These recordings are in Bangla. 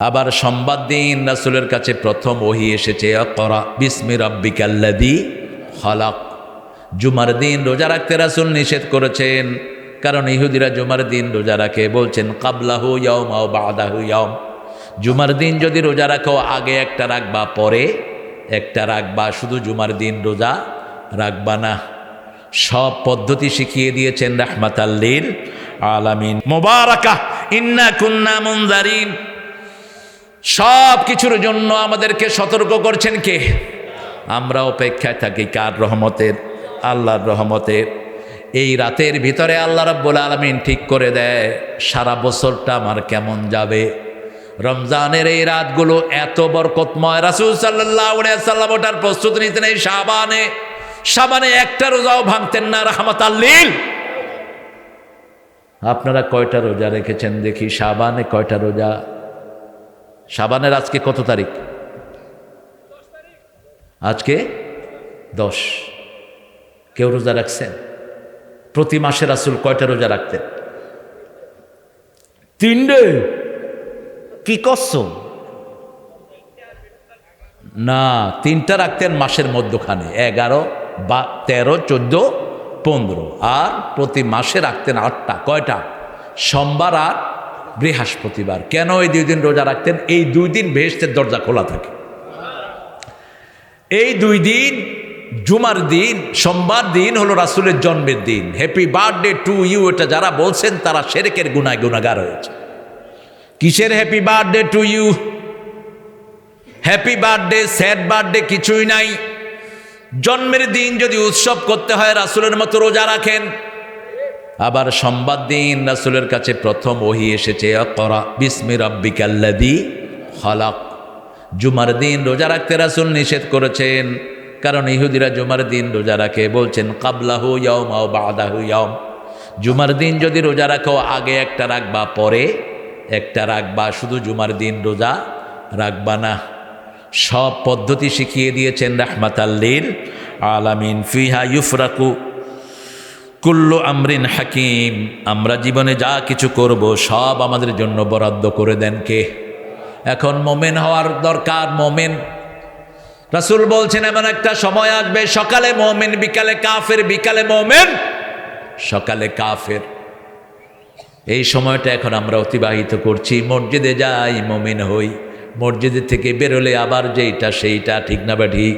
আবার সম্বাদ দিন, রাসুলের কাছে প্রথম ওহি এসেছে করা বিস্মি রব্বিকাল্লাদি হলাক জুমার দিন রোজা রাখতে রাসুল নিষেধ করেছেন, কারণ ইহুদিরা জুমার দিন রোজা রাখে, বলছেন, কাবলাহু ইয়ম আও বাদাহু ইয়ম জুমার দিন যদি রোজা রাখো, আগে একটা রাখবা, পরে একটা রাখবা, শুধু জুমার দিন রোজা রাখবা না। সব পদ্ধতি শিখিয়ে দিয়েছেন রাহমাত আল্লিল আলামিন। মোবারকা ইন্না কুন্না মুনজারিন। সব কিছুর জন্য আমাদেরকে সতর্ক করছেন কে? আমরা অপেক্ষায় থাকি কার রহমতের? আল্লাহর রহমতের। এই রাতের ভিতরে আল্লাহ রাব্বুল আলমিন ঠিক করে দেয়, সারা বছরটা আমার কেমন যাবে? রমজানের এই রাতগুলো এত বরকতময়। রাসুল সাল্লাহ ওটার প্রস্তুতি নিতেন এই সাবানে সাবানে একটা রোজাও ভাঙতেন না, রহমত আল্লিল আপনারা কয়টা রোজা রেখেছেন দেখি? সাবানে কয়টা রোজা? সাবানের আজকে কত তারিখ? আজকে দশ। কেউ রোজা রাখছেন? প্রতি মাসে রাসুল কয়টা রোজা রাখতেন? তিনটে। কি করছ না তিনটা রাখতেন মাসের মধ্যখানে এগারো বা তেরো চোদ্দ পনেরো। আর প্রতি মাসে রাখতেন আটটা কয়টা? সোমবার আর বৃহস্পতিবার। কেন এই দুই দিন রোজা রাখতেন? এই দুই দিন বেহেস্তের দরজা খোলা থাকে। এই দুই দিন, জুমার দিন, সোমবার দিন হলো রাসুলের জন্মের দিন। হ্যাপি বার্থডে টু ইউ এটা যারা বলছেন, তারা সেরেকের গুনায় গুণাগার হয়েছে। কিসের happy birthday to you happy birthday sad birthday কিছুই নাই। জন্মের দিন যদি উৎসব করতে হয়, রাসুলের মতো রোজা রাখেন। আবার সম্বাদ দিন, রাসুলের কাছে প্রথম ওহি এসেছে করা বিস্মি রব্বিকাল্লাদি হলাক জুমার দিন রোজা রাখতে রাসুল নিষেধ করেছেন, কারণ ইহুদিরা জুমার দিন রোজা রাখে, বলছেন, কাবলাহু ইয়ম আও বাদাহু ইয়ম জুমার দিন যদি রোজা রাখো, আগে একটা রাখবা, পরে একটা রাখবা, শুধু জুমার দিন রোজা রাখবা না। সব পদ্ধতি শিখিয়ে দিয়েছেন রাহমাত আল্লিল আলামিন। ফিহা ইউফরাকু কুল্লু আমরিন হাকিম, আমরা জীবনে যা কিছু করব, সব আমাদের জন্য বরাদ্দ করে দেন কে? এখন মোমেন হওয়ার দরকার, মোমেন। রাসুল বলছেন, এমন একটা সময় আসবে, সকালে মোমেন, বিকালে কাফের, বিকালে মোমেন, সকালে কাফের। এই সময়টা এখন আমরা অতিবাহিত করছি, মসজিদে যাই, মোমিন হই মসজিদের থেকে বেরোলে আবার যেইটা, সেইটা, ঠিক না বা ঠিক?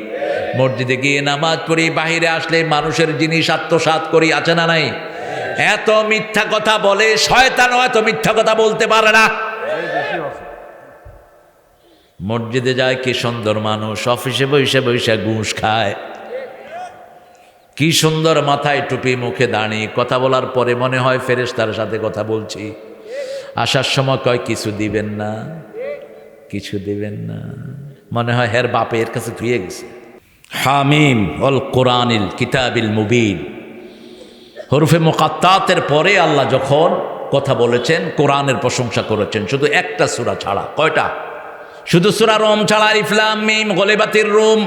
মসজিদে গিয়ে নামাজ পড়ি বাহিরে আসলে মানুষের জিনিস আত্মসাত করি, আছে না নাই? এত মিথ্যা কথা বলে, শয়তানও এত মিথ্যা কথা বলতে পারে না। মসজিদে যায় কি সুন্দর মানুষ, অফিসে বসে বসে ঘুষ খায়। কি সুন্দর মাথায় টুপি, মুখে দাঁড়িয়ে কথা বলার পরে মনে হয় ফেরেশতার সাথে কথা বলছি। আসার সময় কয়, কিছু দিবেন না, কিছু দিবেন না। মনে হয় হের বাপের কাছে ফিরে গেছে। হামিম অল কোরআনিল কিতাবিল মুবিন। হরফে মোকাত্তাতের পরে আল্লাহ যখন কথা বলেছেন, কোরআনের প্রশংসা করেছেন, শুধু একটা সুরা ছাড়া। কয়টা? শুধু সুরা রোম ছাড়া ইফলাম মিম, গলেবাতির রোম।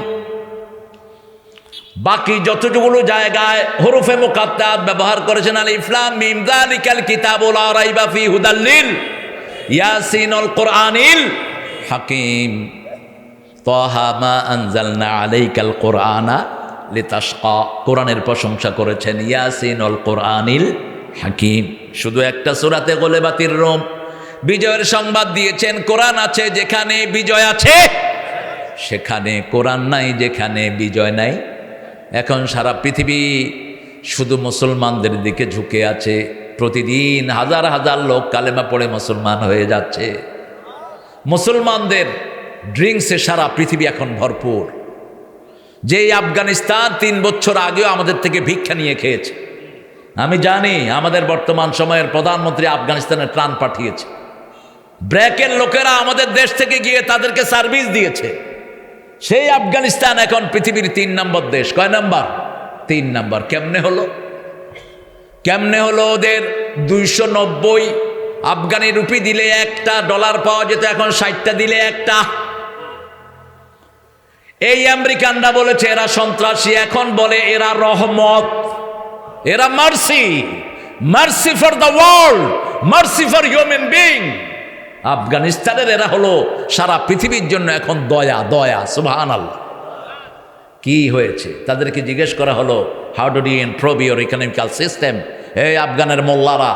বাকি যতটুকুলো জায়গায় হরুফে মুকাত্তাত ব্যবহার করেছেন আল ইফলাম মিম, যালিকাল কিতাবুল রাইবা ফি হুদাল্লিল ইয়াসিনুল কোরআনিল হাকিম। তাহা মা আনজালনা আলাইকাল কোরআনা লিতাশকা। কোরআনের প্রশংসা করেছেন ইয়াসিনুল কোরআনিল হাকিম। শুধু একটা সূরাতে গলেবাতির রোম। বিজয়ের সংবাদ দিয়েছেন, কোরআন আছে যেখানে বিজয় আছে, সেখানে কোরআন নাই যেখানে বিজয় নাই। এখন সারা পৃথিবী শুধু মুসলমানদের দিকে ঝুঁকে আছে। প্রতিদিন হাজার হাজার লোক কালেমা পড়ে মুসলমান হয়ে যাচ্ছে। মুসলমানদের ড্রিঙ্কসে সারা পৃথিবী এখন ভরপুর। যে আফগানিস্তান তিন বছর আগেও আমাদের থেকে ভিক্ষা নিয়ে খেয়েছে। আমি জানি আমাদের বর্তমান সময়ের প্রধানমন্ত্রী আফগানিস্তানে ত্রাণ পাঠিয়েছে। ব্র্যাকের লোকেরা আমাদের দেশ থেকে গিয়ে তাদেরকে সার্ভিস দিয়েছে। সেই আফগানিস্তান এখন পৃথিবীর তিন নম্বর দেশ। কয় নম্বর? তিন নম্বর। কেমনে হলো? কেমনে হলো ওদের দুইশো নব্বই আফগানি রুপি দিলে একটা ডলার পাওয়া যেত, এখন ষাটটা দিলে একটা? এই আমেরিকানরা বলেছে, এরা সন্ত্রাসী। এখন বলে, এরা রহমত। এরা mercy. Mercy for the world, mercy for human being. আফগানিস্তানের এরা হলো সারা পৃথিবীর জন্য এখন দয়া দয়া সুবাহান আল্লাহ কি হয়েছে? তাদেরকে জিজ্ঞেস করা হলো how do you improve your economical system এই আফগানের মোল্লারা,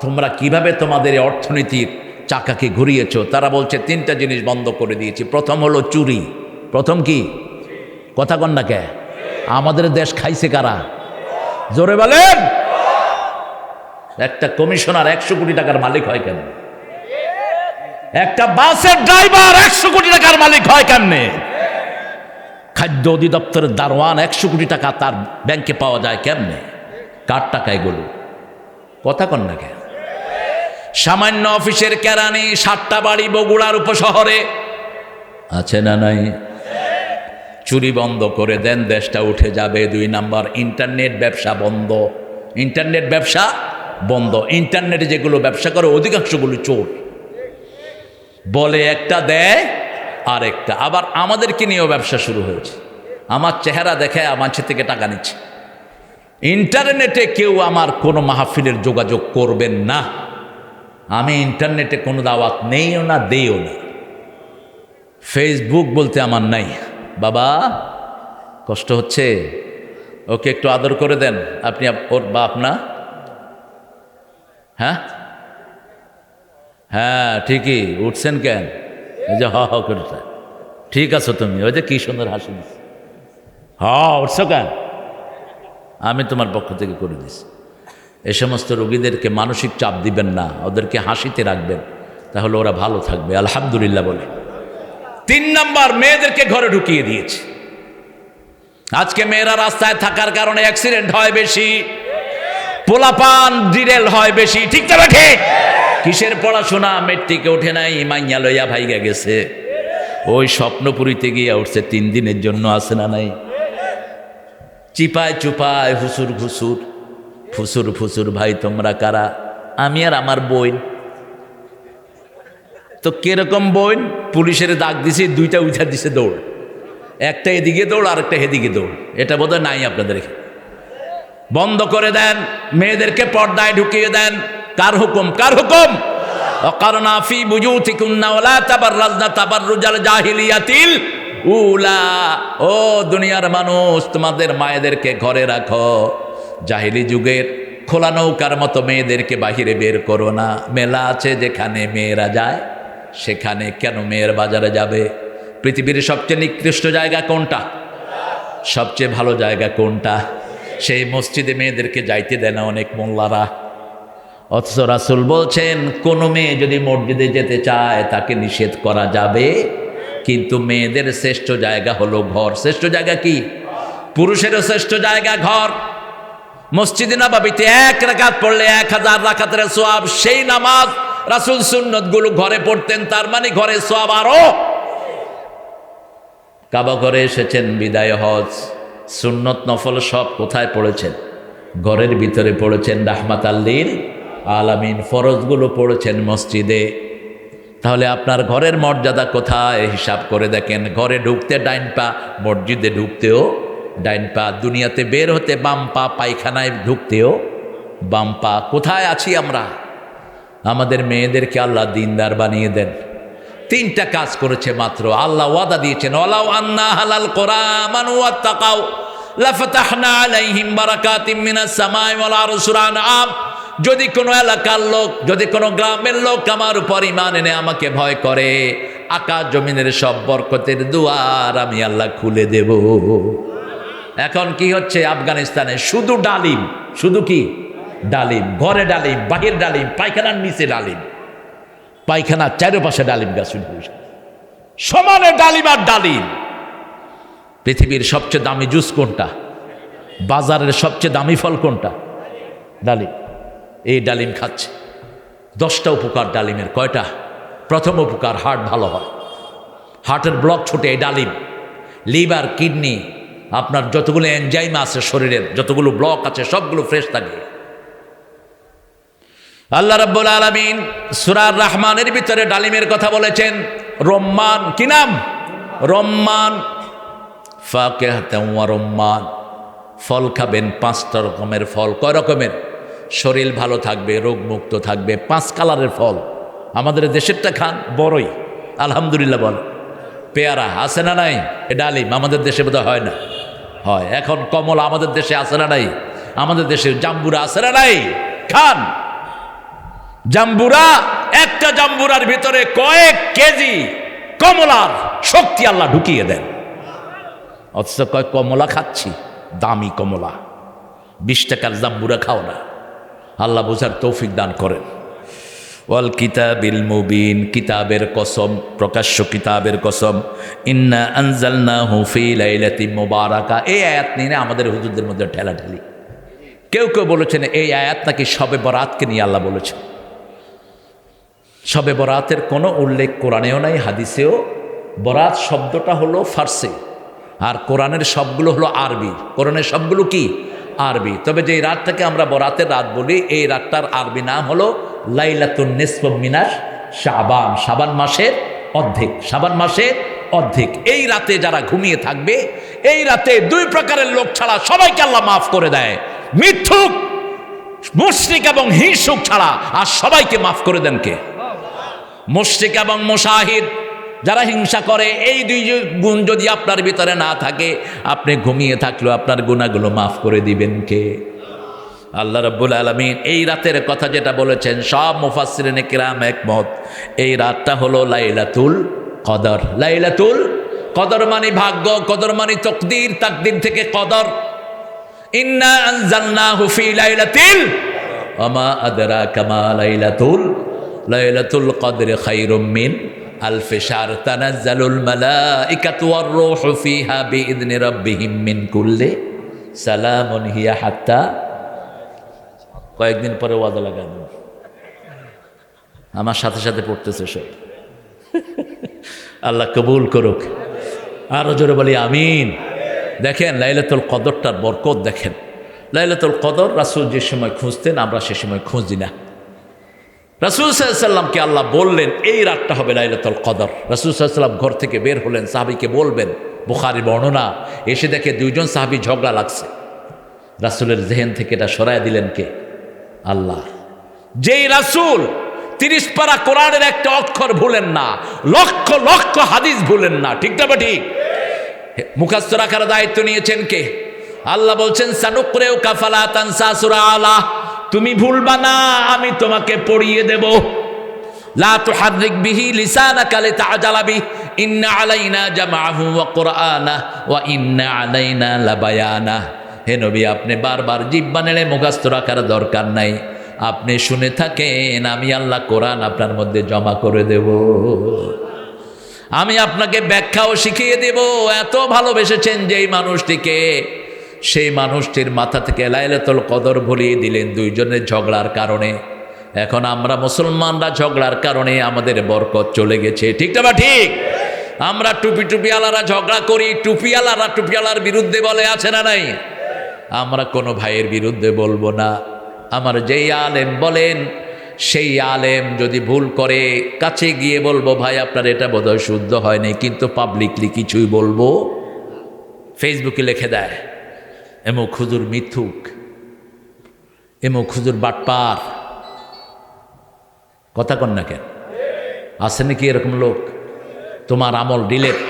তোমরা কীভাবে তোমাদের অর্থনীতির চাকাকে ঘুরিয়েছ? তারা বলছে, তিনটা জিনিস বন্ধ করে দিয়েছি। প্রথম হলো চুরি। প্রথম কি? কথা কন না কে? আমাদের দেশ খাইছে কারা? জোরে বলেন! একটা কমিশনার একশো কোটি টাকার মালিক হয় কেন? একটা বাসের ড্রাইভার একশো কোটি টাকার মালিক হয় কেমনে? খাদ্য অধিদপ্তরের দারোয়ান একশো কোটি টাকা তার ব্যাংকে পাওয়া যায় কেমনে? কার টাকা এগুলো কথা কন না কেন সামান্য অফিসের কেরানি, সাতটা বাড়ি বগুড়ার উপশহরে। আছে না নাই? চুরি বন্ধ করে দেন, দেশটা উঠে যাবে। দুই নাম্বার, ইন্টারনেট ব্যবসা বন্ধ। ইন্টারনেট ব্যবসা বন্ধ। ইন্টারনেটে যেগুলো ব্যবসা করে, অধিকাংশগুলো চোর। বলে একটা দেয় আর একটা আবার আমাদেরকে নিয়েও ব্যবসা শুরু হয়েছে। আমার চেহারা দেখে আমার থেকে টাকা নিচ্ছে। ইন্টারনেটে কেউ আমার কোনো মাহফিলের যোগাযোগ করবেন না। আমি ইন্টারনেটে কোনো দাওয়াত নেইও না, দেইও না। ফেসবুক বলতে আমার নাই। বাবা, কষ্ট হচ্ছে। ওকে একটু আদর করে দেন। আপনি ওর বাপ না? হ্যাঁ? হ্যাঁ ঠিকই। উঠছেন কেন? এই যে হ হ করছে ঠিক আছো তুমি? ওই যে কি সুন্দর হাসি দিস হ, উঠছো কেন? আমি তোমার পক্ষ থেকে করে দিছি। এ সমস্ত রোগীদেরকে মানসিক চাপ দিবেন না। ওদেরকে হাসিতে রাখবেন। তাহলে ওরা ভালো থাকবে। আলহামদুলিল্লাহ বলে। তিন নাম্বার মেয়েদেরকে ঘরে ঢুকিয়ে দিয়েছে। আজকে মেয়েরা রাস্তায় থাকার কারণে অ্যাক্সিডেন্ট হয় বেশি, পোলাপান ডিরেল হয় বেশি, ঠিক তো ঠিক কিসের পড়াশোনা? মেট্রিকে ওঠে নাই, মাইয়া লইয়া ভাইগা গেছে। ওই স্বপ্নপুরীতে গিয়ে উঠছে, তিন দিনের জন্য আসে না নাই? চিপায় চুপায় হুসুর ঘুসুর, ফুসুর ফুসুর, ভাই তোমরা কারা? আমি আর আমার বইন তো কীরকম বইন? পুলিশের দাগ দিছে, দুইটা উঠা দিছে দৌড়। একটা এদিকে দৌড় আর একটা এদিকে দৌড়। এটা বোধহয় নাই আপনাদের বন্ধ করে দেন, মেয়েদেরকে পর্দায় ঢুকিয়ে দেন। কার হুকুম? কার হুকুম? অকারণা ফি বুজুতিকুন্না ওয়ালা তাবাররাজনা তাবাররুজাল জাহিলিয়াতিল উলা। ও দুনিয়ার মানুষ, তোমাদের মায়েদেরকে ঘরে রাখো। জাহিলি যুগের খোলা নৌকার মতো মেয়েদেরকে বাহিরে বের করো না। মেলা আছে যেখানে মেয়েরা যায়। সেখানে কেন মেয়ের বাজারে যাবে? পৃথিবীর সবচেয়ে নিকৃষ্ট জায়গা কোনটা? সবচেয়ে ভালো জায়গা কোনটা? সেই মসজিদে মেয়েদেরকে যাইতে দেয় না অনেক মোল্লারা। অথচ রাসুল বলছেন, কোনো মেয়ে যদি মসজিদে যেতে চায়, তাকে নিষেধ করা যাবে। কিন্তু মেয়েদের শ্রেষ্ঠ জায়গা হলো ঘর। শ্রেষ্ঠ জায়গা কি? পুরুষেরও শ্রেষ্ঠ জায়গা ঘর। মসজিদে না নবাবিতে এক রাকাত পড়লে এক হাজার রাকাতের সোয়াব সেই নামাজ রাসুল সুন্নতগুলো ঘরে পড়তেন, তার মানে ঘরে সব আরও। কাবা করে এসেছেন, বিদায় হজ, সুন্নত নফল সব কোথায় পড়েছেন? ঘরের ভিতরে পড়েছেন রাহমাত আল্লির আলামিন, ফরজগুলো পড়েছেন মসজিদে। তাহলে আপনার ঘরের মর্যাদা কোথায়? হিসাব করে দেখেন, ঘরে ঢুকতে ডাইন পা, মসজিদে ঢুকতেও ডাইন পা, দুনিয়াতে বের হতে বাম পা, পায়খানায় ঢুকতেও বাম পা। কোথায় আছি আমরা? আমাদের মেয়েদেরকে আল্লাহ দিনদার বানিয়ে দেন। তিনটা কাজ করেছে মাত্র। আল্লাহ ওয়াদা দিয়েছেন, ওয়ালাউ আন্না হালাল কোরআন যদি কোনো এলাকার লোক, যদি কোনো গ্রামের লোক আমার উপর ইমান এনে আমাকে ভয় করে, আকাশ জমিনের সব বরকতের দুয়ার আমি আল্লাহ খুলে দেব। এখন কি হচ্ছে আফগানিস্তানে? শুধু ডালিম, শুধু কি? ডালিম, ঘরে ডালিম, বাহির ডালিম, পায়খানার নিচে ডালিম। পায়খানার চারপাশে ডালিম গাছ সমানে ডালিম আর ডালিম। পৃথিবীর সবচেয়ে দামি জুস কোনটা? বাজারের সবচেয়ে দামি ফল কোনটা? ডালিম। এই ডালিম খাচ্ছে। দশটা উপকার ডালিমের, কয়টা? প্রথম উপকার হার্ট ভালো হয়। হার্টের ব্লক ছোটে এই ডালিম। লিভার, কিডনি, আপনার যতগুলো এনজাইম আছে শরীরের, যতগুলো ব্লক আছে, সবগুলো ফ্রেশ থাকে। আল্লাহ রাব্বুল আলামিন সুরার রহমানের ভিতরে ডালিমের কথা বলেছেন, রম্মান, কি নাম? রম্মান। ফাকেহাতাম ওয়া রম্মান। ফল খাবেন পাঁচটা রকমের ফল। কয় রকমের? শরীর ভালো থাকবে, রোগমুক্ত থাকবে, পাঁচ কালারের ফল। আমাদের দেশেরটা খান বড়ই। আলহামদুলিল্লাহ বল। পেয়ারা, আছে না নাই? এ ডালিম, আমাদের দেশে বোধহয় হয় না। হয়, এখন কমলা আমাদের দেশে আছে না নাই? আমাদের দেশে জাম্বুরা আছে না নাই? খান। জাম্বুরা, একটা জাম্বুরার ভিতরে কয়েক কেজি কমলার শক্তি আল্লাহ ঢুকিয়ে দেন। অথচ কয়, কমলা খাচ্ছি, দামি কমলা। বিশ টাকার জাম্বুরা খাও না। আল্লাহ বোঝার তৌফিক দান করেন। ওয়াল কিতাবিল মুবিন, কিতাবের কসম, প্রকাশ্য কিতাবের কসম। ইন্না আনজালনা হুফি লাইলাতি মুবারাকা। এই আয়াত নিয়ে আমাদের হুজুরদের মধ্যে ঠেলাঠেলি কেউ কেউ বলেছেন, এই আয়াত নাকি সবে বরাতকে নিয়ে আল্লাহ বলেছেন। সবে বরাতের কোনো উল্লেখ কোরআনেও নাই, হাদিসেও। বরাত শব্দটা হলো ফার্সি। আর কোরআনের সবগুলো হলো আরবি। কোরআনের সবগুলো কি? আরবি। তবে যে রাতটাকে আমরা বরাতের রাত বলি, এই রাতটার আরবি নাম হলো লাইলাতুন নিসফ মিনাস শাবান। শাবান মাসের অর্ধেক। শাবান মাসের অর্ধেক। এই রাতে যারা ঘুমিয়ে থাকবে, এই রাতে দুই প্রকারের লোক ছাড়া সবাইকে আল্লাহ মাফ করে দেয়। মিথ্যুক, মুশরিক এবং হিংসুক ছাড়া। আর সবাইকে মাফ করে দেন কে? মুশরিক এবং মুশাহিদ, যারা হিংসা করে, এই দুই গুণ যদি আপনার ভিতরে না থাকে, আপনি ঘুমিয়ে থাকলেও আপনার গুণাগুলো মাফ করে দিবেন কে? আল্লাহ রব্বুল আলমিন এই রাতের কথা যেটা বলেছেন, সব মুফাসরিন কিরাম একমত। এই রাতটা হলো লাইলাতুল কদর। লাইলাতুল কদর মানে ভাগ্য, কদর মানে তকদির, তাকদির থেকে কদর। ইন্না আনজালনাহু ফি লাইলাতিল ওমা আদরাকা মা লাইলাতুল লাইলাতুল কদর খায়রুম মিন আলফ শাহর তানাজ্জালুল মালাইকাতু ওয়ার রূহু ফিহা বিইذনি রাব্বিহিম মিন কুল্লি সালামুন হিয়া হাত্তা কয়েকদিন পরে ওয়াদা লাগানো আমার সাথে সাথে পড়তেছে সব। আল্লাহ কবুল করুক। আরও জোরে বলি আমিন। দেখেন লাইলাতুল কদরটার বরকত দেখেন। লাইলাতুল কদর রাসুল যে সময় খুঁজতেন, আমরা সে সময় খুঁজি না। রাসুল সাল্লামকে আল্লাহ বললেন, এই রাতটা হবে লাইলাতুল কদর। রাসুল সাল্লাম ঘর থেকে বের হলেন, সাহাবিকে বলবেন, বুখারি বর্ণনা, এসে দেখে দুইজন সাহাবি ঝগড়া লাগছে। রাসুলের জেহেন থেকে এটা সরাই দিলেন কে? আল্লাহ। যেই রাসুল তিরিশ পারা কোরআনের একটা অক্ষর ভুলেন না, লক্ষ লক্ষ হাদিস ভুলেন না, ঠিক না ঠিক? মুখাস্ত রাখার দায়িত্ব নিয়েছেন কে? আল্লাহ বলছেন সানুকরেও কাফালা তানসা সুরা আলা। তুমি ভুলবা না, আমি তোমাকে পড়িয়ে দেব। লা ইন্না ওয়া ওয়া আপনি বারবার মুখাস্ত রাখার দরকার নাই। আপনি শুনে থাকেন, আমি আল্লাহ কোরআন আপনার মধ্যে জমা করে দেব। আমি আপনাকে ব্যাখ্যাও শিখিয়ে দেব। এত ভালোবেসেছেন যেই মানুষটিকে। সেই মানুষটির মাথা থেকে লাইলাতুল কদর ভুলিয়ে দিলেন দুইজনের ঝগড়ার কারণে। এখন আমরা মুসলমানরা ঝগড়ার কারণে আমাদের বরকত চলে গেছে। ঠিকটা বা ঠিক? আমরা টুপি টুপিওয়ালারা ঝগড়া করি, টুপিওয়ালারা টুপিওয়ালার বিরুদ্ধে বলে, আছে না নাই? আমরা কোনো ভাইয়ের বিরুদ্ধে বলব না। আমার যেই আলেম বলেন, সেই আলেম যদি ভুল করে, কাছে গিয়ে বলব, ভাই, আপনার এটা বোধহয় শুদ্ধ হয়নি। কিন্তু পাবলিকলি কিছুই বলব ফেসবুকে লিখে দেয়। এমো খুজুর মিথুক, এমো খুজুর বাটপার। কথা কন না কেন? আছে নাকি এরকম লোক? তোমার আমল ডিলেট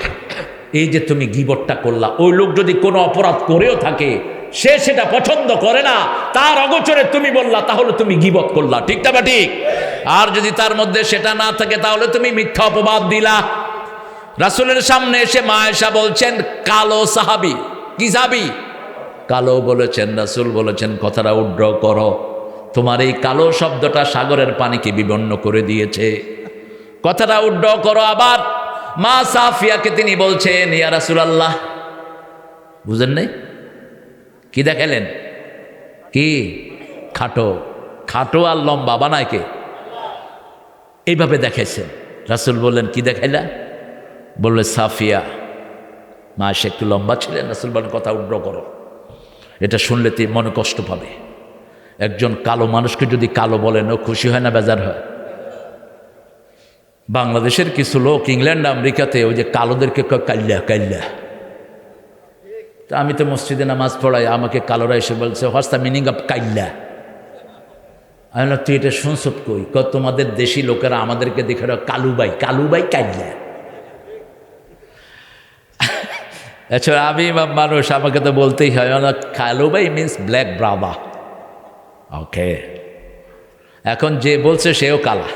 এই যে তুমি গিবটটা করলা, ওই লোক যদি কোনো অপরাধ করেও থাকে, সে সেটা পছন্দ করে না, তার অগোচরে তুমি বললা, তাহলে তুমি গিবত করলা, ঠিক না বা ঠিক? আর যদি তার মধ্যে সেটা না থাকে, তাহলে তুমি মিথ্যা অপবাদ দিলা। রাসুলের সামনে এসে মায়েশা বলছেন, কালো সাহাবি, কি সাহাবি কালো বলেছেন, রাসুল বলেছেন, কথাটা উড্র করো। তোমার এই কালো শব্দটা সাগরের পানিকে বিবন্ন করে দিয়েছে। কথাটা উড্র করো আবার। মা সাফিয়াকে তিনি বলছেন, ইয়া রাসুল আল্লাহ বুঝেন নাই? কি দেখালেন? কি? খাটো। খাটো আর লম্বা, বানায় কে? এইভাবে দেখাইছেন। রাসুল বললেন, কি দেখাইলা? বললে, সাফিয়া। মা, সে একটু লম্বা ছিলেন, রাসুল বলেন, কথা উড্র করো। এটা শুনলে তুই মনে কষ্ট পাবে। একজন কালো মানুষকে যদি কালো বলেন ও খুশি হয় না বেজার হয়? বাংলাদেশের কিছু লোক ইংল্যান্ড আমেরিকাতে ওই যে কালোদেরকে কাল্লা কাল্লা। তা আমি তো মসজিদে নামাজ পড়াই আমাকে কালোরা এসে বলছে হোয়াটস দ্য মিনিং অফ কাইল্লা আমি বললাম, তুই এটা শুনছ কই? ক তোমাদের দেশি লোকেরা আমাদেরকে দেখে কালুবাই কালুবাই কাইলা আচ্ছা আমি মানুষ, আমাকে তো বলতেই হয় না কালুবাই মিন্স ব্ল্যাক ব্রাভা ওকে এখন যে বলছে সেও কালা।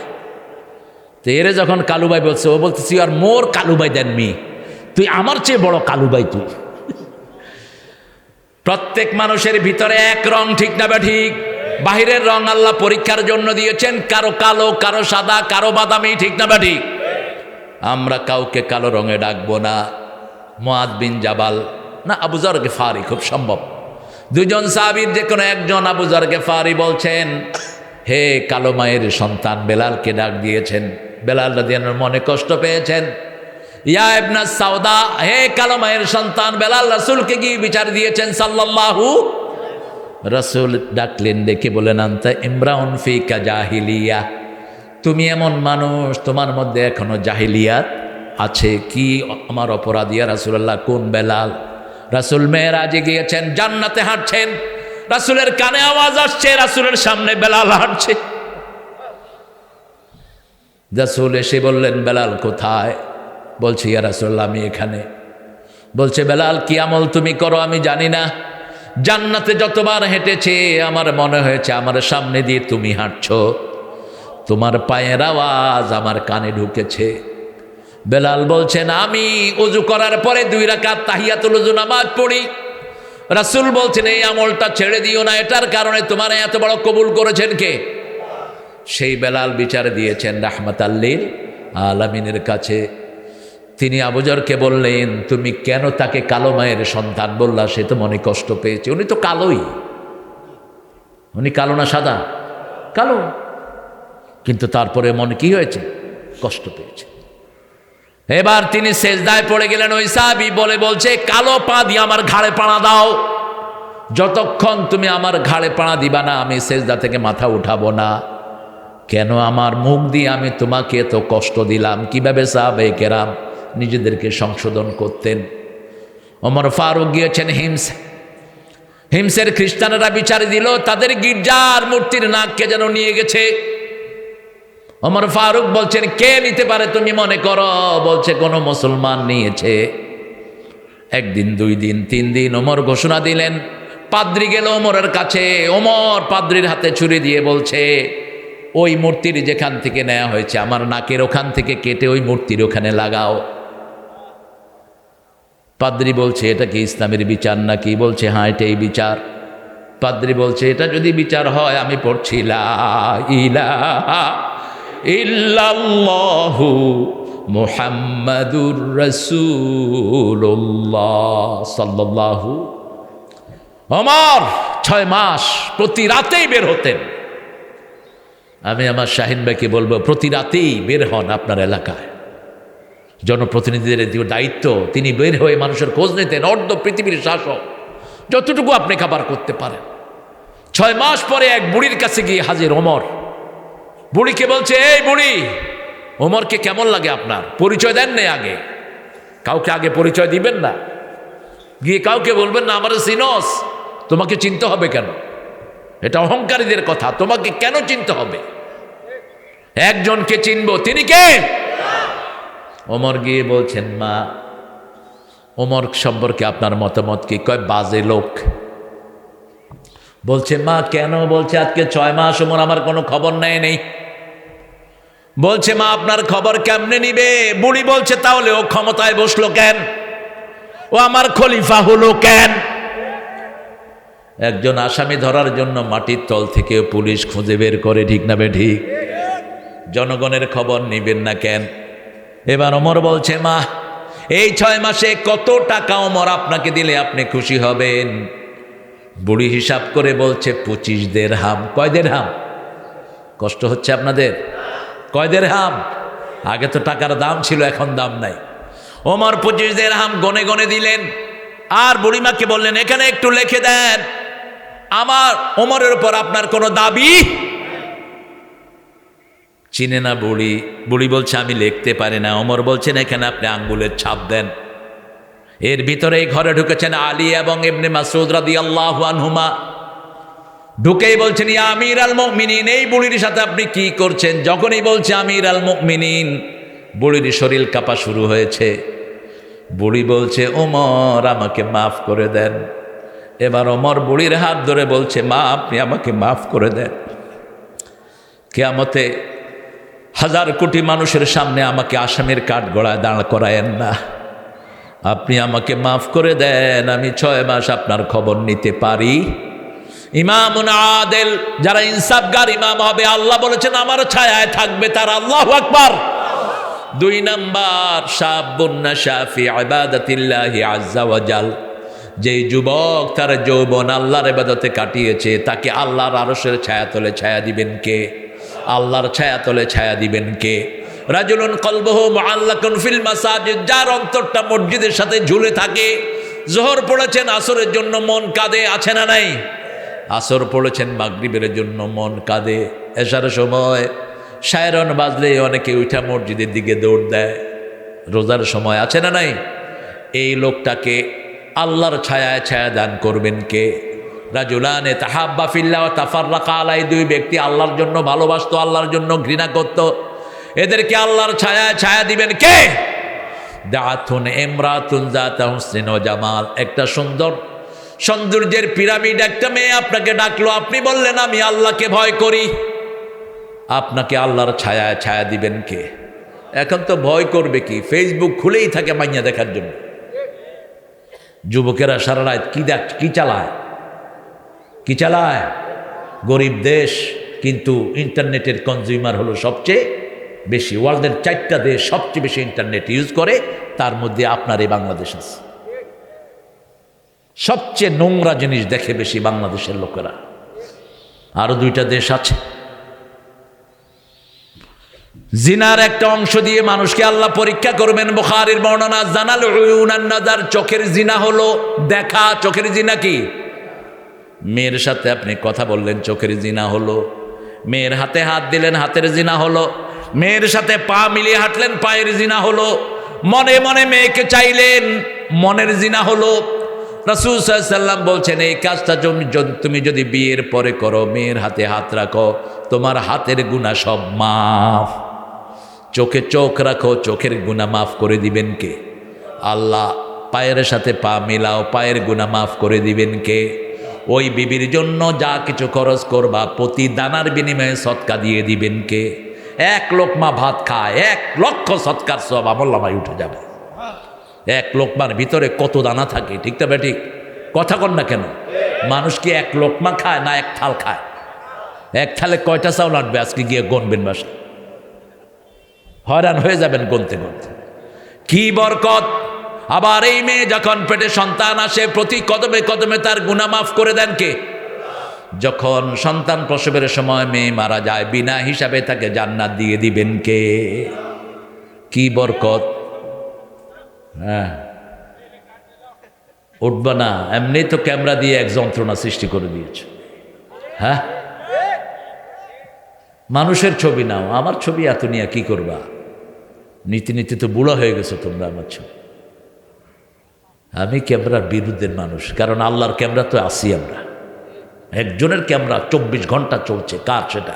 তো এরে যখন কালুবাই বলছে, ও বলতেছি আর মোর কালুবাই দেন মি তুই আমার চেয়ে বড় কালুবাই তুই। প্রত্যেক মানুষের ভিতরে এক রং ঠিক না বা ঠিক? বাহিরের রং আল্লাহ পরীক্ষার জন্য দিয়েছেন, কারও কালো, কারও সাদা, কারও বাদামি ঠিক না বা ঠিক? আমরা কাউকে কালো রঙে ডাকবো না। মোয়াদ বিন জাবাল। না আবুজরকে গেফারি, খুব সম্ভব। দুজন সাহাবির যে কোনো একজন আবুজরকে গেফারি বলছেন, হে কালো মায়ের সন্তান, বেলালকে ডাক দিয়েছেন। বেলাল রাদিয়ানোর মনে কষ্ট পেয়েছেন। ইয়া ইবনা সাউদা, হে কালো মায়ের সন্তান, বেলাল রাসূলকে গিয়ে বিচার দিয়েছেন? সাল্লাল্লাহু রাসূল ডাকলেন, দেখে বলেন, আনতা ইমরাউন ফিকা জাহিলিয়া। তুমি এমন মানুষ, তোমার মধ্যে এখনও জাহিলিয়াত আছে কি আমার অপরাধিয়া রাসূলুল্লাহ? কোন বেলাল? রাসূল মেয়েরাজে গিয়েছেন, জান্নাতে হাঁটছেন। রাসূলের কানে আওয়াজ আসছে, রাসুলের সামনে বেলাল হাঁটছে। রাসূল এসে বললেন, বেলাল কোথায়? বলছে, ইয়া রাসূলুল্লাহ, আমি এখানে। বলছে, বেলাল, কি আমল তুমি করো আমি জানি না। জান্নাতে যতবার হেঁটেছে, আমার মনে হয়েছে আমার সামনে দিয়ে তুমি হাঁটছ। তোমার পায়ের আওয়াজ আমার কানে ঢুকেছে। বেলাল বলছেন, আমি উজু করার পরে দুই রাকাত তাহিয়াতুল উজু নামাজ পড়ি। রাসূল বলছেন, এই আমলটা ছেড়ে দিও না, এটার কারণে তোমার এত বড় কবুল করেছেন কে? সেই বেলাল বিচার দিয়েছেন রাহমাত আল্লিল আলামিনের কাছে। তিনি আবুজরকে বললেন, তুমি কেন তাকে কালো মায়ের সন্তান বললা? সে তো মনে কষ্ট পেয়েছে। উনি তো কালোই। উনি কালো না সাদা? কালো। কিন্তু তারপরে মনে কি হয়েছে? কষ্ট পেয়েছে। এবার তিনি সেজদায় পড়ে গেলেন, ওই সাহাবি বলে বলছে, কালো পা দিয়ে আমার ঘাড়ে পাড়া দাও। যতক্ষণ তুমি আমার ঘাড়ে পাড়া দিবা না, আমি সেজদা থেকে মাথা উঠাবো না। কেন আমার মুখ দিয়ে আমি তোমাকে এত কষ্ট দিলাম? কীভাবে সাহাবে কেরাম নিজেদেরকে সংশোধন করতেন? ওমর ফারুক গিয়েছেন হিমস। হিমসের খ্রিস্টানেরা বিচারে দিল, তাদের গির্জার মূর্তির নাককে যেন নিয়ে গেছে। ওমর ফারুক বলছেন, কে নিতে পারে তুমি মনে করো? বলছে, কোনো মুসলমান নিয়েছে। একদিন, দুই দিন, তিন দিন ওমর ঘোষণা দিলেন। পাদ্রি গেল ওমরের কাছে। ওমর পাদ্রির হাতে ছুরি দিয়ে বলছে, ওই মূর্তির যেখান থেকে নেওয়া হয়েছে, আমার নাকের ওখান থেকে কেটে ওই মূর্তির ওখানে লাগাও। পাদ্রি বলছে, এটা কি ইসলামের বিচার নাকি? বলছে হ্যাঁ এটাই বিচার। পাদ্রি বলছে, এটা যদি বিচার হয়, আমি পড়ছি, লা ইলাহা ইল্লাল্লাহু মুহাম্মাদুর রাসূলুল্লাহ সাল্লাল্লাহু। আমার ছয় মাস প্রতি রাতেই বের হতেন। আমি আমার শাহিন ভাইকে বলব, প্রতি রাতেই বের হন আপনার এলাকায়। জনপ্রতিনিধিদের দায়িত্ব, তিনি বের হয়ে মানুষের খোঁজ নিতেন, অর্ধ পৃথিবীর শাসক। যতটুকু আপনি খাবার করতে পারেন। ছয় মাস পরে এক বুড়ির কাছে গিয়ে হাজির ওমর বুড়িকে বলছে, এই বুড়ি, ওমরকে কেমন লাগে আপনার? পরিচয় দেন নাই আগে। কাউকে আগে পরিচয় দিবেন না। গিয়ে কাউকে বলবেন, না আমার সিনস, তোমাকে চিনতে হবে কেন? এটা অহংকারীদের কথা, তোমাকে কেন চিনতে হবে? একজনকে চিনব, তিনি কে? ওমর গিয়ে বলছেন, মা, ওমর সম্পর্কে আপনার মতামত কি? কয়, বাজে লোক। বলছে, মা, কেন? বলছে, আজকে ছয় মাস ওমর আমার কোনো খবর নেয় নেই। বলছে, মা, আপনার খবর কেমনে নিবে? বুড়ি বলছে, তাহলে ও ক্ষমতায় বসল কেন? ও আমার খলিফা হলো কেন? একজন আসামি ধরার জন্য মাটির তল থেকে পুলিশ খুঁজে বের করে, ঠিক না ঠিক? জনগণের খবর নিবেন না কেন? এবার অমর বলছে, মা, এই ছয় মাসে কত টাকা অমর আপনাকে দিলে আপনি খুশি হবেন? বুড়ি হিসাব করে বলছে, পঁচিশ দের হাম কয় দের হাম কষ্ট হচ্ছে আপনাদের? কয় দের হাম আগে তো টাকার দাম ছিল, এখন দাম নাই। ওমর পঁচিশ দের হাম গনে গনে দিলেন। আর বুড়িমাকে বললেন, এখানে একটু লিখে দেন। আমার ওমরের উপর আপনার কোনো দাবি? চিনে না বুড়ি। বুড়ি বলছে, আমি লিখতে পারি না। অমর বলছেন, এখানে আপনি আঙ্গুলের ছাপ দেন। এর ভিতরেই ঘরে ঢুকেছেন আলী এবং এমনি মাসুদ রাদি আল্লাহ আনহুমা। ঢুকেই বলছেন, ইয়া আমির আল মুমিনিন, এই বুড়ির সাথে আপনি কি করছেন? যখনই বলছে আমির আল মুমিনিন, বুড়ির শরীর কাঁপা শুরু হয়েছে। বুড়ি বলছে, ওমর, আমাকে মাফ করে দেন। এবার ওমর বুড়ির হাত ধরে বলছে, মা, আপনি আমাকে মাফ করে দেন। কেয়ামতে হাজার কোটি মানুষের সামনে আমাকে আসামের কাঠ গড়ায় দাঁড় করায়েন না। আপনি আমাকে মাফ করে দেন, আমি ছয় মাস আপনার খবর নিতে পারি। ইমাম আদেল, যারা ইনসাফগার ইমাম হবে, আল্লাহ বলেছেন, আমার ছায়ায় থাকবে তার আল্লাহ আকবার। দুই নাম্বার শাবুন্না শাফি আবাদাতিল্লাহি ওয়াজাল যেই যুবক তার যৌবন আল্লাহর ইবাদতে কাটিয়েছে, তাকে আল্লাহর আরসের ছায়া তলে ছায়া দিবেন কে? আল্লাহর ছায়া তলে ছায়া দিবেন কে? রাজুলুন কলবহ মুআল্লাকুন ফিল মাসাজিদ, যার অন্তরটা মসজিদের সাথে ঝুলে থাকে। জোহর পড়েছেন, আসরের জন্য মন কাঁদে, আছে না নাই? আসর পড়েছেন, মাগরিবের জন্য মন কাঁদে, এসার সময়। সায়রন বাজলে অনেকে উঠা মসজিদের দিকে দৌড় দেয়। রোজার সময়, আছে না নাই? এই লোকটাকে আল্লাহর ছায়ায় ছায়া দান করবেন কে? রাজুলানে তাহাব্বা ফিল্লা তাফাররাকা আলাই দুই ব্যক্তি আল্লাহর জন্য ভালোবাসত, আল্লাহর জন্য ঘৃণা করত। এদেরকে আল্লাহর ছায়ায় ছায়া দিবেন কে? দাথুন এমরাতুন জাতা জামাল। একটা সুন্দর সৌন্দর্যের পিরামিড, একটা মেয়ে আপনাকে ডাকলো, আপনি বললেন, আমি আল্লাহকে ভয় করি। আপনাকে আল্লাহর ছায়ায় ছায়া দিবেন কে? এখন তো ভয় করবে কি? ফেসবুক খুলেই থাকে মাইয়া দেখার জন্য। যুবকেরা সারা রাত কি দেখ, কি চালায়? কি চালায়? গরিব দেশ, কিন্তু ইন্টারনেটের কনজিউমার হলো সবচেয়ে বেশি। ওয়ার্ল্ডের চারটা দেশ সবচেয়ে বেশি ইন্টারনেট ইউজ করে, তার মধ্যে আপনার এই বাংলাদেশ আছে। সবচেয়ে নোংরা জিনিস দেখে বেশি বাংলাদেশের লোকেরা। আরও দুইটা দেশ আছে। জিনার একটা অংশ দিয়ে মানুষকে আল্লাহ পরীক্ষা করবেন। বুখারীর বর্ণনা, জানাল নাজার চোখের জিনা হলো দেখা। চোখের জিনা কি? মেয়ের সাথে আপনি কথা বললেন, চোখের জিনা হলো। মেয়ের হাতে হাত দিলেন, হাতের জিনা হলো। মেয়ের সাথে পা মিলিয়ে হাঁটলেন, পায়ের জিনা হলো। মনে মনে মেয়েকে চাইলেন, মনের জিনা হলো। রাসুল সাল্লাম বলছেন, এই কাজটা তুমি যদি বিয়ের পরে করো, মেয়ের হাতে হাত রাখো, তোমার হাতের গুণা সব মাফ। চোখে চোখ রাখো, চোখের গুণা মাফ করে দিবেন কে? আল্লাহ পায়ের সাথে পা মিলাও, পায়ের গুণা মাফ করে দিবেন কে? ওই বিবির জন্য যা কিছু খরচ করবা, প্রতি দানার বিনিময়ে সৎকা দিয়ে দিবেন কে? এক লোকমা ভাত খায়, এক লক্ষ সৎকার সব আমল্লামাই উঠে যাবে। এক লোকমার ভিতরে কত দানা থাকে, ঠিক তবে ঠিক কথা কন না কেন? মানুষ কি এক লোকমা খায় না এক থাল খায়? এক থালে কয়টা চাউল আনবে? আজকে গিয়ে গনবেন বাসা হয়রান হয়ে যাবেন গনতে গনতে। কি বরকত! আবার এই মেয়ে যখন পেটে সন্তান আসে, প্রতি কদমে কদমে তার গুণা মাফ করে দেন কে? যখন সন্তান প্রসবের সময় মেয়ে মারা যায়, বিনা হিসাবে তাকে জান্নাত দিয়ে দিবেন কে? কি বরকত? হ্যাঁ। উঠবে না। এমনি তো ক্যামেরা দিয়ে এক যন্ত্রণা সৃষ্টি করে দিয়েছে। হ্যাঁ? মানুষের ছবি নাও। আমার ছবি এত নিয়ে কি করবা? নীতি নীতি তো বুড়ো হয়ে গেছো তোমরা আমার ছবি। আমি ক্যামেরার বিরুদ্ধের মানুষ, কারণ আল্লাহর ক্যামেরা তো আসি আমরা। একজনের ক্যামেরা চব্বিশ ঘণ্টা চলছে, কার সেটা?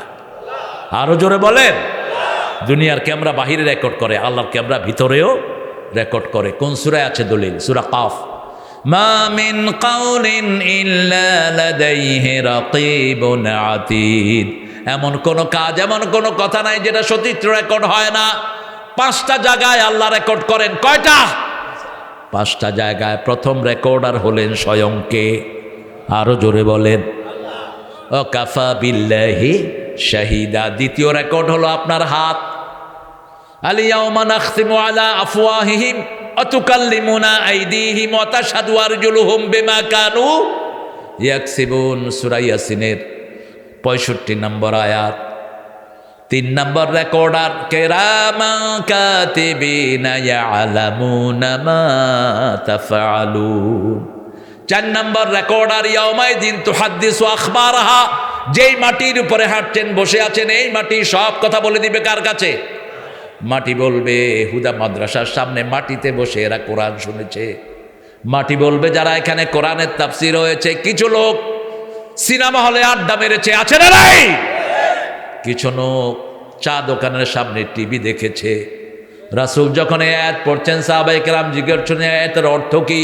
আরও জোরে বলেন। দুনিয়ার ক্যামেরা বাহিরে রেকর্ড করে, আল্লাহর ক্যামেরা ভিতরেও রেকর্ড করে। কোন সুরায় আছে দলিল? সুরা কাফ। মিন এমন কোন কাজ, এমন কোন কথা নাই যেটা সচিত্র রেকর্ড হয় না। পাঁচটা জায়গায় আল্লাহ রেকর্ড করেন। কয়টা? পাঁচটা জায়গায়। প্রথম রেকর্ডার হলেন স্বয়ংকে। আরও জোরে বলেন। ও কাফা বিল্লাহি শাহিদা। দ্বিতীয় রেকর্ড হলো আপনার হাত। আলিয়াউমা বিমা ইয়াকসিবুন। সূরা ইয়াসিনের 65 নম্বর আয়াত। তিন নম্বর রেকর্ডার কেরামা কাতিবিনা ইয়ালামুনা মা তাফআলুন। চার নম্বর রেকর্ডার ইয়াউমাইদিন তুহাদ্দিসু আখবারহা, যেই মাটির উপরে হাঁটছেন, বসে আছেন, এই মাটি সব কথা বলে দিবে কার কাছে? মাটি বলবে, হুদা মাদ্রাসার সামনে মাটিতে বসে এরা কোরআন শুনেছে। মাটি বলবে, যারা এখানে কোরআনের তাপসি রয়েছে কিছু লোক সিনেমা হলে আড্ডা মেরেছে। আছে না নাই? কিছু লোক চা দোকানের সামনে টিভি দেখেছে। রাসুল যখন আয়াত পড়ছেন সাহাবাই কেরাম জিজ্ঞেস অর্থ কি?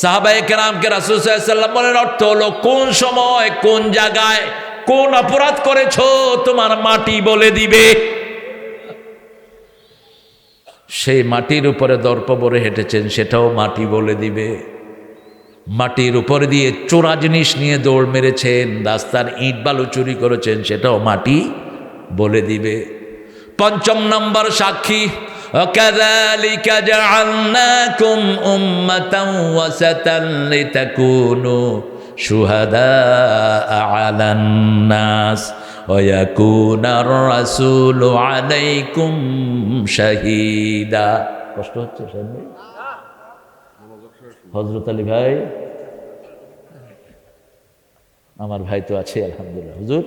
সাহাবাই কেরামকে রাসুল সাল্লাম বলেন, অর্থ হলো কোন সময়, কোন জায়গায়, কোন অপরাধ করেছ, তোমার মাটি বলে দিবে? সেই মাটির উপরে দর্প বরে হেঁটেছেন, সেটাও মাটি বলে দিবে। মাটির উপরে দিয়ে চোরা জিনিস নিয়ে দৌড় মেরেছেন, রাস্তার ইট বালু চুরি করেছেন, সেটাও মাটি বলে দিবে। পঞ্চম নম্বর সাক্ষী وكذلك جعلناكم أمة وسطا لتكونوا شهداء على الناس ويكون الرسول عليكم شهيدا কষ্ট হচ্ছে সামনে হজরত আলী ভাই আমার ভাই তো আছে আলহামদুলিল্লাহ হুজুর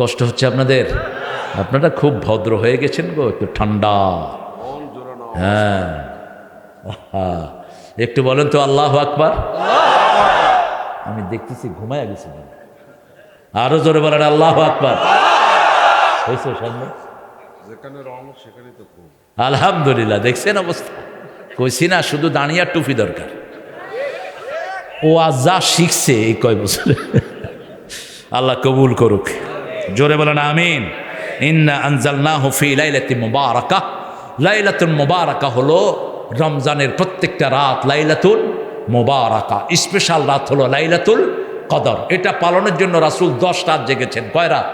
কষ্ট হচ্ছে আপনাদের? আপনারা খুব ভদ্র হয়ে গেছেন গো একটু ঠান্ডা। হ্যাঁ। একটু বলেন তো আল্লাহ আকবার। আমি দেখতেছি ঘুমায় গেছি আরও জোরে বলেন আল্লাহ আকবার। হয়েছে সামনে? আলহামদুলিল্লাহ দেখছেন অবস্থা? কইছি না শুধু দাঁড়িয়ে টুপি দরকার। ও আজ যা শিখছে এই কয় বছরে আল্লাহ কবুল করুক। জোরে বলেন আমিন। ইন্না আনজালনা হুফি লাইলাতি মুবারাকা লাইলাতুল মুবারাকা হলো রমজানের প্রত্যেকটা রাত লাইলাতুল মুবারাকা স্পেশাল রাত হলো লাইলাতুল কদর। এটা পালনের জন্য রাসূল দশ রাত জেগেছেন। কয় রাত?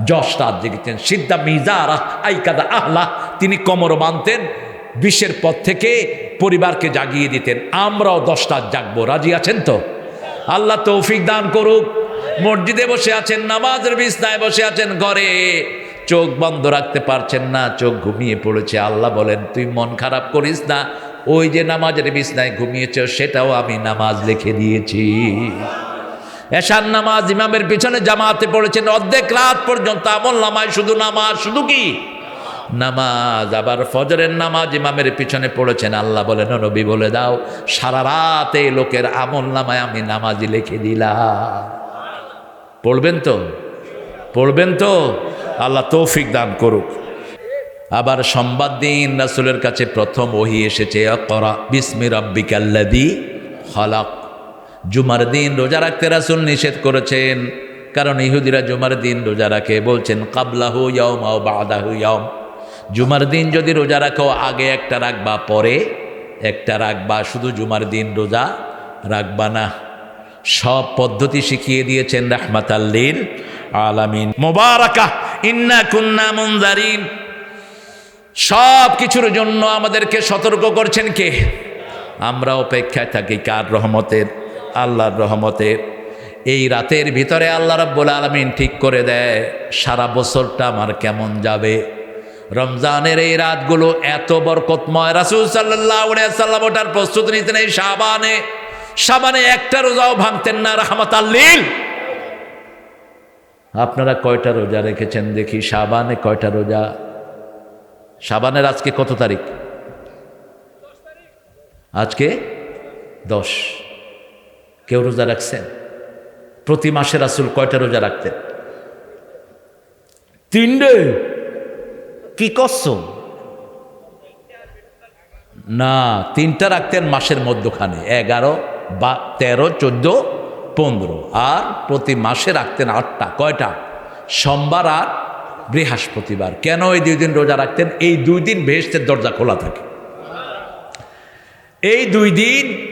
দশ রাত জেগেছেন। সিদ্ধা মিজারা আইকাদা আহলা তিনি কমর মানতেন বিশের পর থেকে পরিবারকে জাগিয়ে দিতেন। আমরাও দশ রাত জাগবো। রাজি আছেন তো? আল্লাহ তৌফিক দান করুক। মসজিদে বসে আছেন, নামাজের বিছনায় বসে আছেন, ঘরে চোখ বন্ধ রাখতে পারছেন না, চোখ ঘুমিয়ে পড়েছে। আল্লাহ বলেন, তুই মন খারাপ করিস না, ওই যে নামাজের বিছনায় ঘুমিয়েছ, সেটাও আমি নামাজ লিখে দিয়েছি। এশার নামাজ ইমামের পিছনে জামাতে পড়েছেন, অর্ধেক রাত পর্যন্ত আমল নামায়, শুধু নামাজ, শুধু কি? নামাজ। আবার ফজরের নামাজ ইমামের পিছনে পড়েছেন, আল্লাহ বলেন, "ও নবী, বলে দাও, সারা রাত লোকের আমল নামায় আমি নামাজি লিখে দিলাম। পড়বেন তো? পড়বেন তো? আল্লাহ তৌফিক দান করুক। আবার সম্বাদ দিন, রাসুলের কাছে প্রথম ওহি এসেছে করা বিস্মি রব্বিকাল্লাদি হলাক জুমার দিন রোজা রাখতে রাসুল নিষেধ করেছেন, কারণ ইহুদিরা জুমার দিন রোজা রাখে, বলছেন, কাবলাহু ইয়ম আও বাদাহু ইয়ম জুমার দিন যদি রোজা রাখো, আগে একটা রাখবা, পরে একটা রাখবা। শুধু জুমার দিন রোজা রাখবা না। সব পদ্ধতি শিখিয়ে দিয়েছেন রাহমাত আল্লিল আলামিন। মোবারকা ইন্না কুন্না মুনজারিন। সব কিছুর জন্য আমাদেরকে সতর্ক করছেন কে? আমরা অপেক্ষায় থাকি কার রহমতের? আল্লাহর রহমতের। এই রাতের ভিতরে আল্লাহ রাব্বুল আলমিন ঠিক করে দেয়, সারা বছরটা আমার কেমন যাবে? রমজানের এই রাতগুলো এত বরকতময়। রাসুল সাল্লাহ সাল্লাম ওটার প্রস্তুতি নিতেন এই সাবানে সাবানে একটা রোজাও ভাঙতেন না রহমত আল্লিল আপনারা কয়টা রোজা রেখেছেন দেখি? সাবানে কয়টা রোজা? সাবানের আজকে কত তারিখ? আজকে দশ। কেউ রোজা রাখছেন? প্রতি মাসে রাসুল কয়টা রোজা রাখতেন? তিনটে। কি করছ না, তিনটা রাখতেন মাসের মধ্যখানে, এগারো বা তেরো, চোদ্দ, পনেরো। আর প্রতি মাসে রাখতেন আটটা। কয়টা? সোমবার আর বৃহস্পতিবার। কেন এই দুই দিন রোজা রাখতেন? এই দুই দিন বেহেস্তের দরজা খোলা থাকে। এই দুই দিন,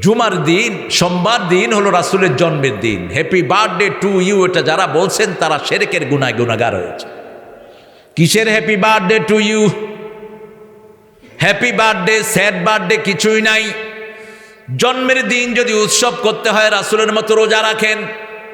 জুমার দিন, সোমবার দিন হলো রাসুলের জন্মের দিন। হ্যাপি বার্থডে টু ইউ এটা যারা বলছেন, তারা সেরেকের গুনায় গুণাগার হয়েছে। কিসের happy birthday to you happy birthday sad birthday কিছুই নাই। জন্মের দিন যদি উৎসব করতে হয় রাসুলের মতো রোজা রাখেন।